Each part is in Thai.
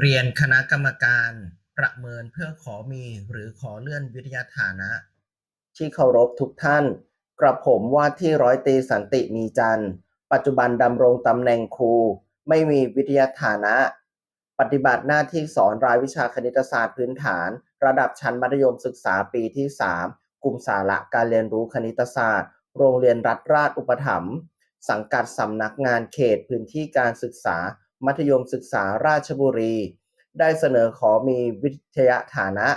เรียนคณะกรรมการประเมินเพื่อขอมีหรือขอเลื่อนวิทยาฐานะ ที่เคารพทุกท่าน กระผมว่าที่ร้อยตีสันติมีจันทร์ ปัจจุบันดำรงตำแหน่งครู ไม่มีวิทยาฐานะ ปฏิบัติหน้าที่สอนรายวิชาคณิตศาสตร์พื้นฐาน ระดับชั้นมัธยมศึกษาปีที่ 3 กลุ่มสาระการเรียนรู้คณิตศาสตร์ โรงเรียนรัฐราชอุปถัมภ์สังกัดสำนักงานเขตพื้นที่การศึกษา มัธยมศึกษาราชบุรี ได้เสนอขอมีวิทยาฐานะ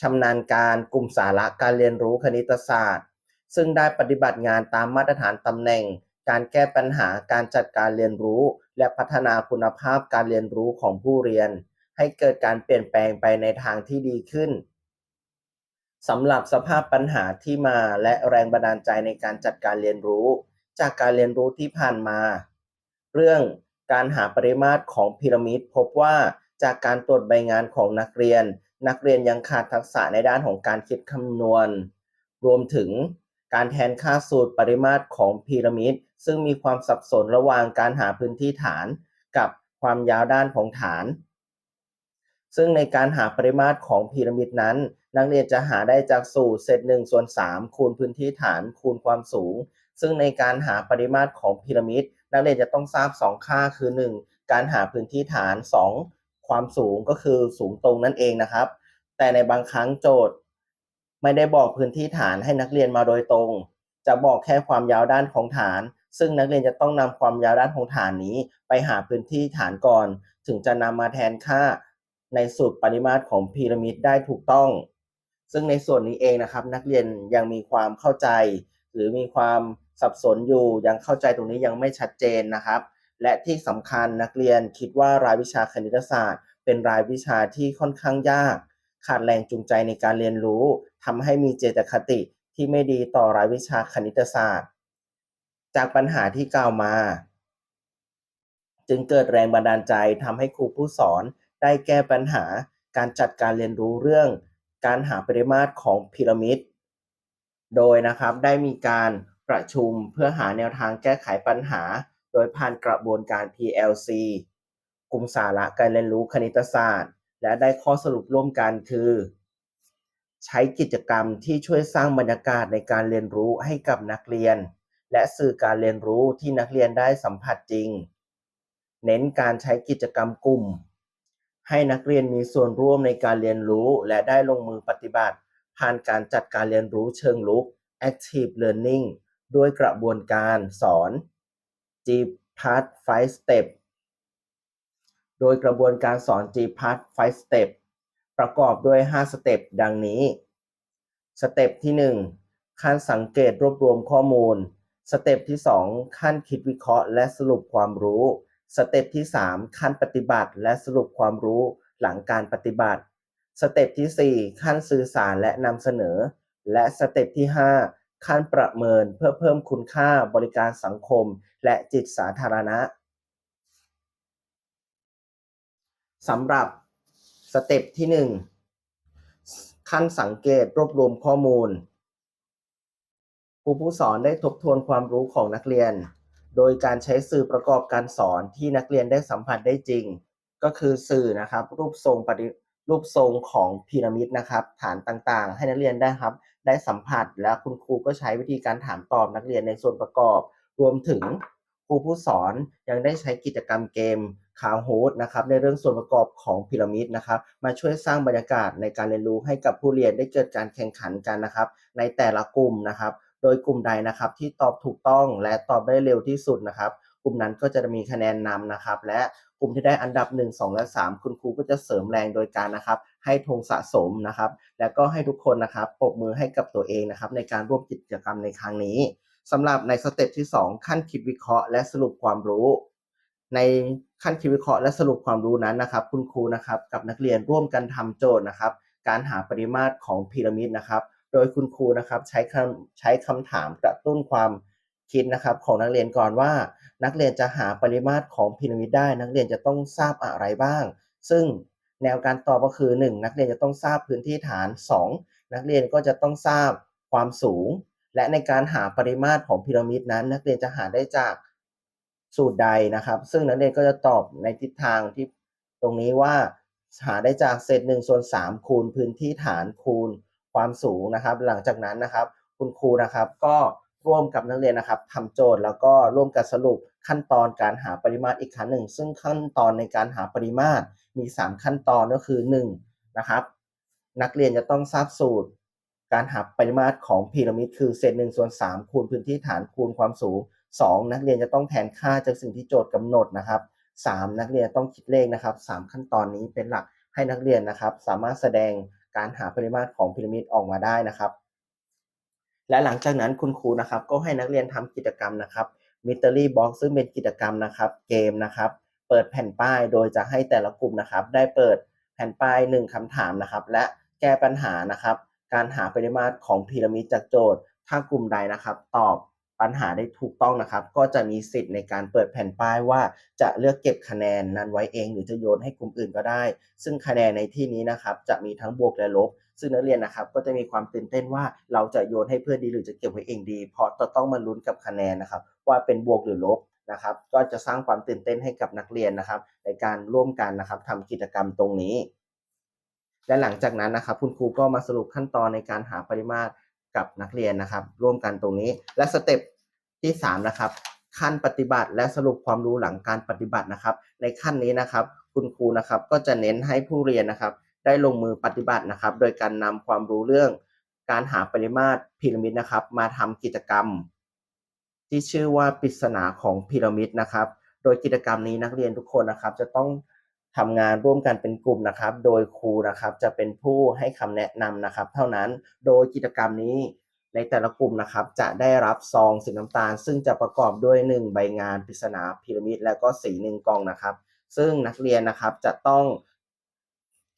ชำนาญการกลุ่มสาระการเรียนรู้คณิตศาสตร์ ซึ่งได้ปฏิบัติงานตามมาตรฐานตำแหน่ง การแก้ปัญหาการจัดการเรียนรู้ และพัฒนาคุณภาพการเรียนรู้ของผู้เรียน ให้เกิดการเปลี่ยนแปลงไปในทางที่ดีขึ้นสำหรับสภาพปัญหาที่มาและแรงบันดาลใจในการจัดการเรียนรู้ จากการเรียนรู้ที่ผ่านมา เรื่อง การหาปริมาตรของพีระมิดพบว่าจากการตรวจใบงานของนักเรียน นักเรียนยังขาดทักษะในด้านของการคิดคำนวณ รวมถึงการแทนค่าสูตรปริมาตรของพีระมิดซึ่งมีความสับสนระหว่างการหาพื้นที่ฐาน กับความยาวด้านของฐาน ซึ่งในการหาปริมาตรของพีระมิดนั้น นักเรียนจะหาได้จากสูตรเศษ1ส่วน3คูณพื้นที่ฐานคูณความสูง ซึ่งในการหาปริมาตรของพีระมิด นักเรียนจะต้องทราบ 2 ค่าคือ 1 การหาพื้นที่ฐาน 2 ความสูงก็คือสูงตรงนั่นเองนะครับ แต่ในบางครั้งโจทย์ ไม่ได้บอกพื้นที่ฐานให้นักเรียนมาโดยตรง จะบอกแค่ความยาวด้านของฐาน ซึ่งนักเรียนจะต้องนำความยาวด้านของฐานนี้ ไปหาพื้นที่ฐานก่อน ถึงจะนำมาแทนค่าในสูตรปริมาตรของพีระมิดได้ถูกต้อง ซึ่งในส่วนนี้เองนะครับ นักเรียนยังมีความเข้าใจ หรือมีความสับสนอยู่ยังเข้าใจตรงนี้ยังไม่ชัดเจนนะครับ และที่สำคัญนักเรียนคิดว่ารายวิชาคณิตศาสตร์ เป็นรายวิชาที่ค่อนข้างยาก ขาดแรงจูงใจในการเรียนรู้ทำให้มีเจตคติที่ไม่ดีต่อรายวิชาคณิตศาสตร์ จากปัญหาที่กล่าวมา จึงเกิดแรงบันดาลใจทำให้ครูผู้สอนได้แก้ปัญหาการจัดการเรียนรู้เรื่อง การหาปริมาตรของพีระมิด โดยนะครับได้มีการประชุมเพื่อหาแนวทางแก้ไขปัญหา โดยผ่านกระบวนการ PLC กลุ่มสาระการเรียนรู้คณิตศาสตร์ และได้ข้อสรุปร่วมกันคือ ใช้กิจกรรมที่ช่วยสร้างบรรยากาศในการเรียนรู้ให้กับนักเรียน และสื่อการเรียนรู้ที่นักเรียนได้สัมผัสจริง เน้นการใช้กิจกรรมกลุ่ม ให้นักเรียนมีส่วนร่วมในการเรียนรู้และได้ลงมือปฏิบัติ ผ่านการจัดการเรียนรู้เชิงลุก active learning ด้วยกระบวนการสอน G Part 5 Step โดยกระบวนการสอน G Part 5 Step ประกอบด้วย 5 สเต็ปดังนี้สเต็ปที่ 1 ขั้นสังเกตรวบรวมข้อมูล สเต็ปที่ 2 ขั้นคิดวิเคราะห์ และสรุปความรู้ สเต็ปที่ 3 ขั้นปฏิบัติและสรุปความรู้หลังการปฏิบัติ สเต็ปที่ 4 ขั้นสื่อสารและนำเสนอ และสเต็ปที่ 5 ขั้นประเมินเพื่อเพิ่มคุณค่าบริการสังคม และจิตสาธารณะสำหรับสเต็ปที่ 1 ขั้นสังเกตรวบรวมข้อมูลครูผู้สอนได้ทบทวนความรู้ของนักเรียน โดยการใช้สื่อประกอบการสอนที่นักเรียนได้สัมผัสได้จริง ก็คือสื่อนะครับรูปทรงปฏิ รูปทรงของพีระมิดนะครับ ฐานต่างๆ ให้นักเรียนได้ครับ ได้สัมผัสและคุณครูก็ใช้วิธีการถามตอบนักเรียนในส่วนประกอบ รวมถึงครูผู้สอนยังได้ใช้กิจกรรมเกมคาวโฮสนะครับในเรื่องส่วนประกอบของพีระมิดนะครับ มาช่วยสร้างบรรยากาศในการเรียนรู้ให้กับผู้เรียนได้เกิดการแข่งขันกันนะครับ ในแต่ละกลุ่มนะครับ โดยกลุ่มใดนะครับที่ตอบถูกต้องและตอบได้เร็วที่สุดนะครับ กลุ่มนั้นก็จะมีคะแนนนำนะครับ และ กลุ่มที่ได้อันดับ 1 2 และ 3 คุณครูก็จะเสริมแรงโดยการนะครับ ให้ธงสะสมนะครับ แล้วก็ให้ทุกคนนะครับปรบมือให้กับตัวเองนะครับ ในการร่วมกิจกรรมในครั้งนี้สำหรับในสเต็ปที่ 2 ขั้นคิดวิเคราะห์และสรุปความรู้ ในขั้นคิดวิเคราะห์และสรุปความรู้นั้นนะครับ คุณครูนะครับ กับนักเรียนร่วมกันทำโจทย์นะครับ การหาปริมาตรของพีระมิดนะครับ โดยคุณครูนะครับใช้คำใช้คำถามกระตุ้นความ คิดนะครับของนักเรียนก่อนว่า นักเรียนจะหาปริมาตรของพีระมิดได้ นักเรียนจะต้องทราบอะไรบ้าง ซึ่งแนวการตอบก็คือ 1 นักเรียนจะต้องทราบพื้นที่ฐาน 2 นักเรียนก็จะต้องทราบความสูง และในการหาปริมาตรของพีระมิดนั้น นักเรียนจะหาได้จากสูตรใดนะครับ ซึ่งนักเรียนก็จะตอบในทิศทางที่ตรงนี้ว่าหาได้จากเศษ1ส่วน3คูณพื้นที่ฐานคูณความสูงนะครับ หลังจากนั้นนะครับ คุณครูนะครับก็ ร่วมกับนักเรียนนะครับทำโจทย์แล้วก็ร่วมกันสรุปขั้นตอนการหาปริมาตรอีกครั้งหนึ่ง ซึ่งขั้นตอนในการหาปริมาตรมี 3 ขั้นตอนก็คือ1นะครับนักเรียนจะต้องทราบสูตร การหาปริมาตรของพีระมิดคือเศษ1ส่วน3คูณพื้นที่ฐานคูณความสูง 2 นักเรียนจะต้องแทนค่าจากสิ่งที่โจทย์กำหนดนะครับ 3 นักเรียนต้องคิดเลขนะครับ 3 ขั้นตอนนี้เป็นหลักให้นักเรียนนะครับ สามารถแสดงการหาปริมาตรของพีระมิดออกมาได้นะครับ และหลังจากนั้นคุณครูนะครับก็ให้นักเรียนทำกิจกรรมนะครับ Mystery Box ซึ่งเป็นกิจกรรมนะครับเกมนะครับเปิดแผ่นป้ายโดยจะให้แต่ละกลุ่มนะครับ ได้เปิดแผ่นป้าย 1คำถามนะครับ และแก้ปัญหานะครับ การหาปริมาตรของพีระมิดจากโจทย์ ถ้ากลุ่มใดนะครับ ตอบปัญหาได้ถูกต้องนะครับ ก็จะมีสิทธิ์ในการเปิดแผ่นป้ายว่าจะเลือกเก็บคะแนนนั้นไว้เอง หรือจะโยนให้กลุ่มอื่นก็ได้ ซึ่งคะแนนในที่นี้นะครับ จะมีทั้งบวกและลบ ซึ่งนักเรียนนะครับก็จะมีความตื่นเต้นว่าเราจะโยนให้เพื่อนดีหรือจะเก็บไว้เองดี เพราะจะต้องมาลุ้นกับคะแนนนะครับ ว่าเป็นบวกหรือลบนะครับ ก็จะสร้างความตื่นเต้นให้กับนักเรียนนะครับ ในการร่วมกันนะครับทำกิจกรรมตรงนี้ และหลังจากนั้นนะครับ คุณครูก็มาสรุปขั้นตอนในการหาปริมาตรกับนักเรียนนะครับ ร่วมกันตรงนี้ และสเต็ปที่3นะครับขั้นปฏิบัติและสรุปความรู้หลังการปฏิบัตินะครับ ในขั้นนี้นะครับ คุณครูนะครับก็จะเน้นให้ผู้เรียนนะครับ ได้ลงมือปฏิบัตินะครับ โดยการนำความรู้เรื่องการหาปริมาตรพีระมิดนะครับ มาทำกิจกรรม ที่ชื่อว่าปริศนาของพีระมิดนะครับ โดยกิจกรรมนี้นักเรียนทุกคนนะครับ จะต้องทำงานร่วมกันเป็นกลุ่มนะครับ โดยครูนะครับจะเป็นผู้ให้คำแนะนำนะครับ เท่านั้นโดยกิจกรรมนี้ในแต่ละกลุ่มนะครับ จะได้รับซองสีน้ำตาล ซึ่งจะประกอบด้วย 1 ใบงานปริศนาพีระมิด และก็สีหนึ่งกองนะครับ ซึ่งนักเรียนนะครับจะต้อง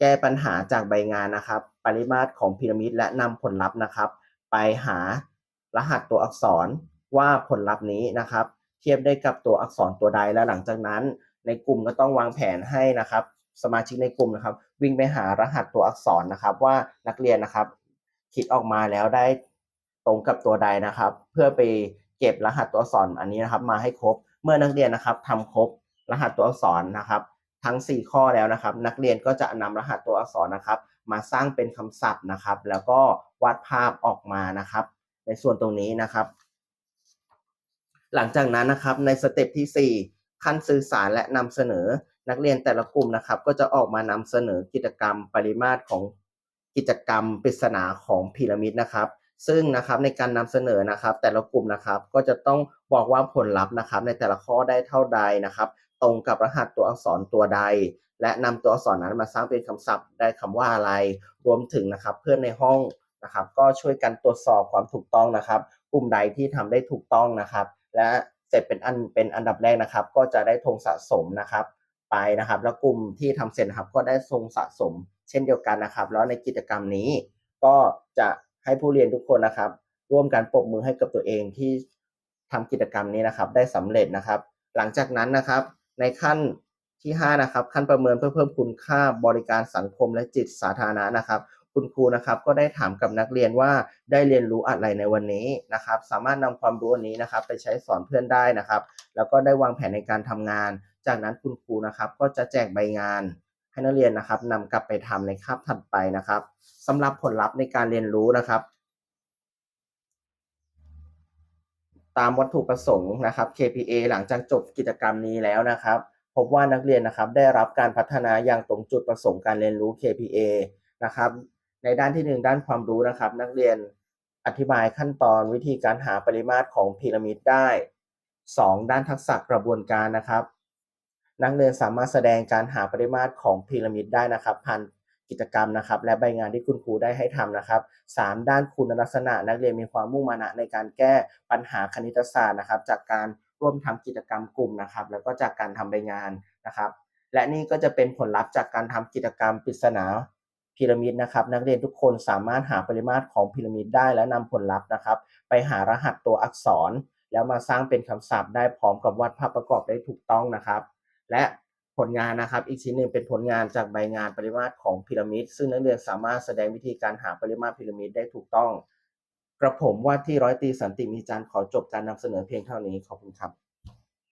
แก้ปัญหาจากใบงานนะครับ ปริมาตรของพีระมิดและนำผลลัพธ์นะครับ ไปหารหัสตัวอักษรว่าผลลัพธ์นี้นะครับ เทียบได้กับตัวอักษรตัวใดและหลังจากนั้น ในกลุ่มก็ต้องวางแผนให้นะครับ สมาชิกในกลุ่มนะครับ วิ่งไปหารหัสตัวอักษรนะครับ ว่านักเรียนนะครับ คิดออกมาแล้วได้ตรงกับตัวใดนะครับ เพื่อไปเก็บรหัสตัวอักษรอันนี้นะครับ มาให้ครบเมื่อนักเรียนนะครับทำครบรหัสตัวอักษรนะครับ ทั้ง 4 ข้อแล้วนะครับ นักเรียนก็จะนำรหัสตัวอักษรนะครับ มาสร้างเป็นคำศัพท์นะครับ แล้วก็วาดภาพออกมานะครับ ในส่วนตรงนี้นะครับ หลังจากนั้นนะครับในสเต็ปที่ 4 ขั้นสื่อสารและนำเสนอ นักเรียนแต่ละกลุ่มนะครับ ก็จะออกมานำเสนอกิจกรรมปริมาตรของกิจกรรมปริศนาของพีระมิดนะครับ ซึ่งนะครับในการนำเสนอนะครับ แต่ละกลุ่มนะครับก็จะต้องบอกว่าผลลัพธ์นะครับ ในแต่ละข้อได้เท่าใดนะครับ ตรงกับรหัสตัวอักษรตัวใด และนำตัวอักษรนั้นมาสร้างเป็นคำศัพท์ได้คำว่าอะไร รวมถึงนะครับเพื่อนในห้องนะครับ ก็ช่วยกันตรวจสอบความถูกต้องนะครับ กลุ่มใดที่ทำได้ถูกต้องนะครับ และเสร็จเป็นอันเป็นอันดับแรกนะครับ ก็จะได้ธงสะสมนะครับ ไปนะครับ แล้วกลุ่มที่ทำเสร็จนะครับ ก็ได้ธงสะสม เช่นเดียวกันนะครับ แล้วในกิจกรรมนี้ ก็จะให้ผู้เรียนทุกคนนะครับ ร่วมกันปรบมือให้กับตัวเองที่ทำกิจกรรมนี้นะครับ ได้สำเร็จนะครับ หลังจากนั้นนะครับ ในขั้นที่ 5 นะครับ ขั้นประเมินเพื่อเพิ่มคุณค่าบริการสังคมและจิตสาธารณะนะครับ คุณครูนะครับก็ได้ถามกับนักเรียนว่าได้เรียนรู้อะไรในวันนี้นะครับ สามารถนำความรู้อันนี้นะครับไปใช้สอนเพื่อนได้นะครับ แล้วก็ได้วางแผนในการทำงาน จากนั้นคุณครูนะครับก็จะแจกใบงาน ให้นักเรียนนะครับนำกลับไปทำในคาบถัดไปนะครับสำหรับผลลัพธ์ในการเรียนรู้นะครับ ตามวัตถุประสงค์นะครับ KPA หลังจากจบกิจกรรมนี้แล้วนะครับ พบว่านักเรียนนะครับได้รับการพัฒนาอย่างตรงจุดประสงค์การเรียนรู้ KPA นะครับ ในด้านที่ 1 ด้านความรู้นะครับ นักเรียนอธิบายขั้นตอนวิธีการหาปริมาตรของพีระมิดได้ 2 ด้านทักษะกระบวนการนะครับ นักเรียนสามารถแสดงการหาปริมาตรของพีระมิดได้นะครับผ่าน กิจกรรมนะครับ และใบงานที่คุณครูได้ให้ทำนะครับ 3 ด้านคุณลักษณะนักเรียนมีความมุ่งมั่นในการแก้ปัญหาคณิตศาสตร์นะครับ จากการร่วมทำกิจกรรมกลุ่มนะครับ แล้วก็จากการทำใบงานนะครับ และนี่ก็จะเป็นผลลัพธ์จากการทำกิจกรรมปริศนาพีระมิดนะครับ นักเรียนทุกคนสามารถหาปริมาตรของพีระมิดได้และนำผลลัพธ์นะครับ ไปหารหัสตัวอักษร แล้วมาสร้างเป็นคำศัพท์ได้พร้อมกับวาดภาพประกอบได้ถูกต้องนะครับ และ ลงานนะครับ อีกชิ้นหนึ่งเป็นผลงานจากใบงานปริมาตรของพีระมิด ซึ่งนักเรียนสามารถแสดงวิธีการหาปริมาตรพีระมิดได้ถูกต้อง กระผมว่าที่ร้อยตีสันติมีจันทร์ขอจบการนำเสนอเพียงเท่านี้ขอบคุณครับ